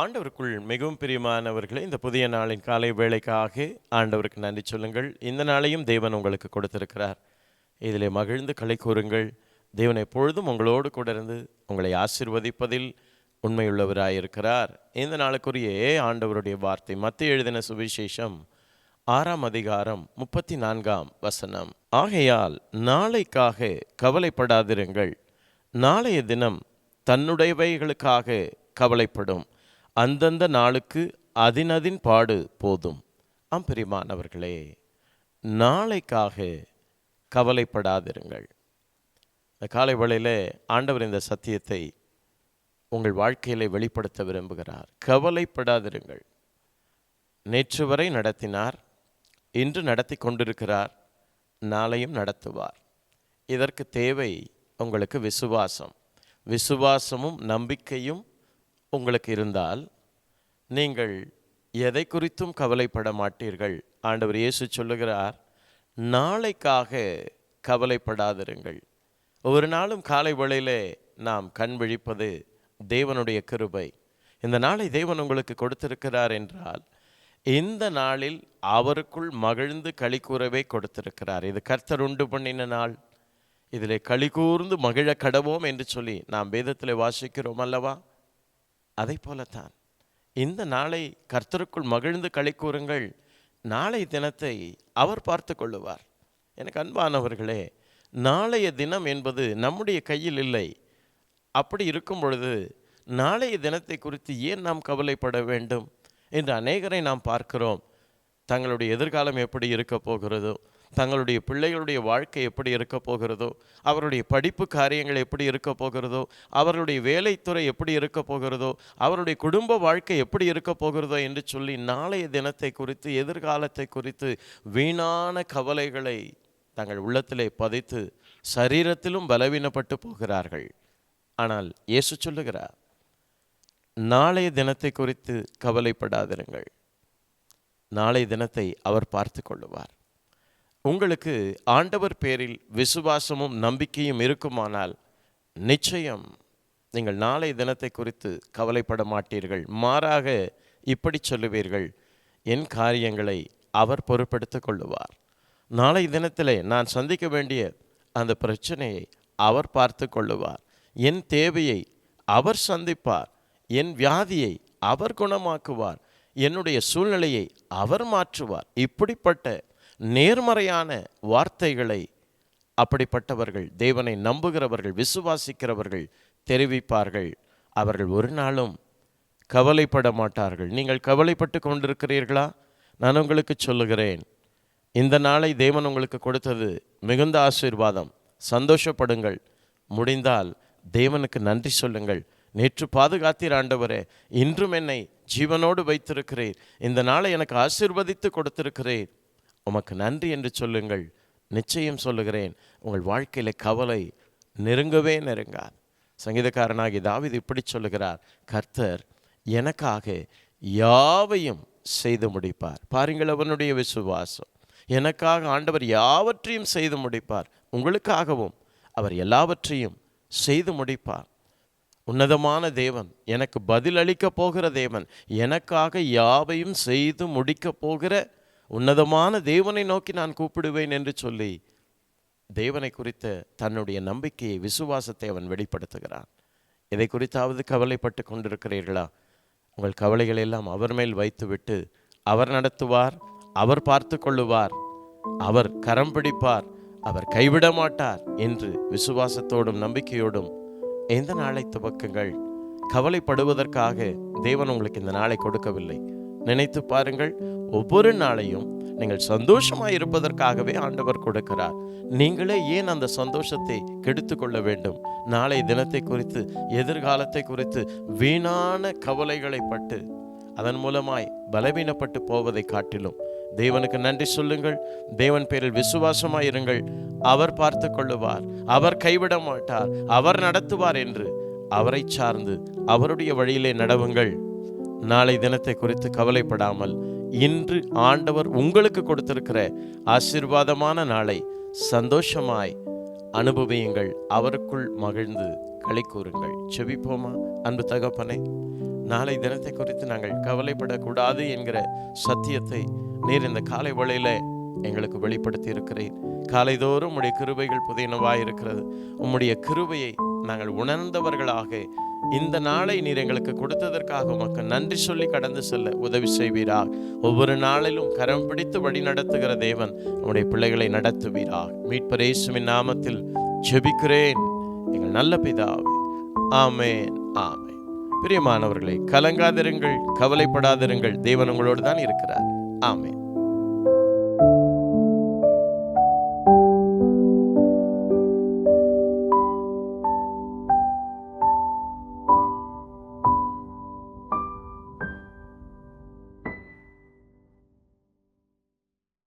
ஆண்டவருக்குள் மிகவும் பிரியமானவர்களே இந்த புதிய நாளின் காலை வேளைக்காக ஆண்டவருக்கு நன்றி சொல்லுங்கள். இந்த நாளையும் தேவன் உங்களுக்கு கொடுத்திருக்கிறார். இதிலே மகிழ்ந்து களை கூறுங்கள். தேவன் எப்பொழுதும் உங்களோடு கூட இருந்து உங்களை ஆசிர்வதிப்பதில் உண்மையுள்ளவராயிருக்கிறார். இந்த நாளுக்குரிய ஆண்டவருடைய வார்த்தை மத்திய எழுதின சுவிசேஷம் ஆறாம் அதிகாரம் முப்பத்தி நான்காம் வசனம். ஆகையால் நாளைக்காக கவலைப்படாதிருங்கள். நாளைய தினம் தன்னுடையவைகளுக்காக கவலைப்படும். அந்தந்த நாளுக்கு அதினதின் பாடு போதும். அம்பிரிமானவர்களே நாளைக்காக கவலைப்படாதிருங்கள். இந்த காலை வேளையிலே ஆண்டவர் இந்த சத்தியத்தை உங்கள் வாழ்க்கையிலே வெளிப்படுத்த விரும்புகிறார். கவலைப்படாதிருங்கள். நேற்று வரை நடத்தினார் இன்று நடத்தி கொண்டிருக்கிறார் நாளையும் நடத்துவார். இதற்கு தேவை உங்களுக்கு விசுவாசம். விசுவாசமும் நம்பிக்கையும் உங்களுக்கு இருந்தால் நீங்கள் எதை குறித்தும் கவலைப்பட மாட்டீர்கள். ஆண்டவர் இயேசு சொல்லுகிறார் நாளைக்காக கவலைப்படாதிருங்கள். ஒவ்வொரு நாளும் காலை வேளையிலே நாம் கண் விழிப்பது தேவனுடைய கிருபை. இந்த நாளை தேவன் உங்களுக்கு கொடுத்திருக்கிறார் என்றால் இந்த நாளில் அவருக்குள் மகிழ்ந்து களி கூறவே கொடுத்திருக்கிறார். இது கர்த்தர் உண்டு பண்ணின நாள். இதிலே களி கூர்ந்து மகிழ கடவோம் என்று சொல்லி நாம் வேதத்தில் வாசிக்கிறோம் அல்லவா? அதை போலத்தான். இந்த நாளை கர்த்தருக்குள் மகிழ்ந்து களி கூறுங்கள். நாளை தினத்தை அவர் பார்த்து கொள்ளுவார். எனக்கு அன்பானவர்களே நாளைய தினம் என்பது நம்முடைய கையில் இல்லை. அப்படி இருக்கும் பொழுது நாளைய தினத்தை குறித்து ஏன் நாம் கவலைப்பட வேண்டும்? என்று அநேகரை நாம் பார்க்கிறோம். தங்களுடைய எதிர்காலம் எப்படி இருக்க போகிறதோ தங்களுடைய பிள்ளைகளுடைய வாழ்க்கை எப்படி இருக்க போகிறதோ அவருடைய படிப்பு காரியங்கள் எப்படி இருக்க போகிறதோ அவர்களுடைய வேலைத்துறை எப்படி இருக்க போகிறதோ அவருடைய குடும்ப வாழ்க்கை எப்படி இருக்க போகிறதோ என்று சொல்லி நாளைய தினத்தை குறித்து எதிர்காலத்தை குறித்து வீணான கவலைகளை தங்கள் உள்ளத்திலே பதித்து சரீரத்திலும் பலவீனப்பட்டு போகிறார்கள். ஆனால் இயேசு சொல்லுகிறார் நாளைய தினத்தை குறித்து கவலைப்படாதிருங்கள். நாளைய தினத்தை அவர் பார்த்து கொள்ளுவார். உங்களுக்கு ஆண்டவர் பேரில் விசுவாசமும் நம்பிக்கையும் இருக்குமானால் நிச்சயம் நீங்கள் நாளை தினத்தை குறித்து கவலைப்பட மாட்டீர்கள். மாறாக இப்படி சொல்லுவீர்கள் என் காரியங்களை அவர் பொறுப்படுத்திக் கொள்ளுவார். நாளை தினத்திலே நான் சந்திக்க வேண்டிய அந்த பிரச்சனையை அவர் பார்த்து கொள்ளுவார். என் தேவையை அவர் சந்திப்பார். என் வியாதியை அவர் குணமாக்குவார். என்னுடைய சூழ்நிலையை அவர் மாற்றுவார். இப்படிப்பட்ட நேர்மறையான வார்த்தைகளை அப்படிப்பட்டவர்கள் தேவனை நம்புகிறவர்கள் விசுவாசிக்கிறவர்கள் தெரிவிப்பார்கள். அவர்கள் ஒரு நாளும் கவலைப்பட மாட்டார்கள். நீங்கள் கவலைப்பட்டு கொண்டிருக்கிறீர்களா? நான் உங்களுக்கு சொல்லுகிறேன். இந்த நாளை தேவன் உங்களுக்கு கொடுத்தது மிகுந்த ஆசீர்வாதம். சந்தோஷப்படுங்கள். முடிந்தால் தேவனுக்கு நன்றி சொல்லுங்கள். நேற்று பாதுகாத்தீர் ஆண்டவரே இன்றும் என்னை ஜீவனோடு வைத்திருக்கிறேன் இந்த நாளை எனக்கு ஆசீர்வதித்து கொடுத்திருக்கிறேன் உமக்கு நன்றி என்று சொல்லுங்கள். நிச்சயம் சொல்லுகிறேன் உங்கள் வாழ்க்கையில கவலை நெருங்கவே நெருங்கார் சங்கீதக்காரனாகி தாவிது இப்படி சொல்லுகிறார் கர்த்தர் எனக்காக யாவையும் செய்து முடிப்பார். பாருங்கள் அவனுடைய விசுவாசம். எனக்காக ஆண்டவர் யாவற்றையும் செய்து முடிப்பார். உங்களுக்காகவும் அவர் எல்லாவற்றையும் செய்து முடிப்பார். உன்னதமான தேவன் எனக்கு பதில் அளிக்கப் போகிற தேவன் எனக்காக யாவையும் செய்து முடிக்கப் போகிற உன்னதமான தேவனை நோக்கி நான் கூப்பிடுவேன் என்று சொல்லி தேவனை குறித்த தன்னுடைய நம்பிக்கையை விசுவாசத்தை அவன் வெளிப்படுத்துகிறான். இதை குறித்தாவது கவலைப்பட்டு கொண்டிருக்கிறீர்களா? உங்கள் கவலைகளை எல்லாம் அவர் மேல் வைத்துவிட்டு அவர் நடத்துவார் அவர் பார்த்து கொள்ளுவார் அவர் கரம் பிடிப்பார் அவர் கைவிட மாட்டார் என்று விசுவாசத்தோடும் நம்பிக்கையோடும் எந்த நாளை துவக்குங்கள். கவலைப்படுவதற்காக தேவன் உங்களுக்கு இந்த நாளை கொடுக்கவில்லை. நினைத்து பாருங்கள் ஒவ்வொரு நாளையும் நீங்கள் சந்தோஷமாக இருப்பதற்காகவே ஆண்டவர் கொடுக்கிறார். நீங்களே ஏன் அந்த சந்தோஷத்தை கெடுத்து கொள்ள வேண்டும்? நாளை தினத்தை குறித்து எதிர்காலத்தை குறித்து வீணான கவலைகளை பட்டு அதன் மூலமாய் பலவீனப்பட்டு போவதை காட்டிலும். தேவனுக்கு நன்றி சொல்லுங்கள். தேவன் பேரில் விசுவாசமாய் இருங்கள் அவர் பார்த்து கொள்ளுவார். அவர் கைவிட மாட்டார். அவர் நடத்துவார் என்று அவரை சார்ந்து அவருடைய வழியிலே நடவுங்கள். நாளை தினத்தை குறித்து கவலைப்படாமல் இன்று ஆண்டவர் உங்களுக்கு கொடுத்திருக்கிற ஆசீர்வாதமான நாளை சந்தோஷமாய் அனுபவியுங்கள். அவருக்குள் மகிழ்ந்து களை கூறுங்கள். செவிப்போமா அன்பு தகப்பனே நாளை தினத்தை குறித்து நாங்கள் கவலைப்படக்கூடாது என்கிற சத்தியத்தை நீர் இந்த காலை வேளையில எங்களுக்கு வெளிப்படுத்தி இருக்கிறேன் காலைதோறும் உம்முடைய கிருபைகள் புதியனவாய் இருக்கிறது உம்முடைய கிருபையை நாங்கள் உணர்ந்தவர்களாக இந்த நாளை நீர் எங்களுக்கு கொடுத்ததற்காக உமக்கு நன்றி சொல்லி கடந்து செல்ல உதவி செய்வீராக. ஒவ்வொரு நாளிலும் கரம் பிடித்து வழி நடத்துகிற தேவன் நம்முடைய பிள்ளைகளை நடத்துவீராக. மீட்பர் இயேசுவின் நாமத்தில் ஜெபிக்கிறேன். எங்கள் நல்ல பிதாவே ஆமேன் ஆமென். பிரியமானவர்களை கலங்காதிருங்கள் கவலைப்படாதிருங்கள். தேவன் உங்களோடு தான் இருக்கிறார். ஆமேன்.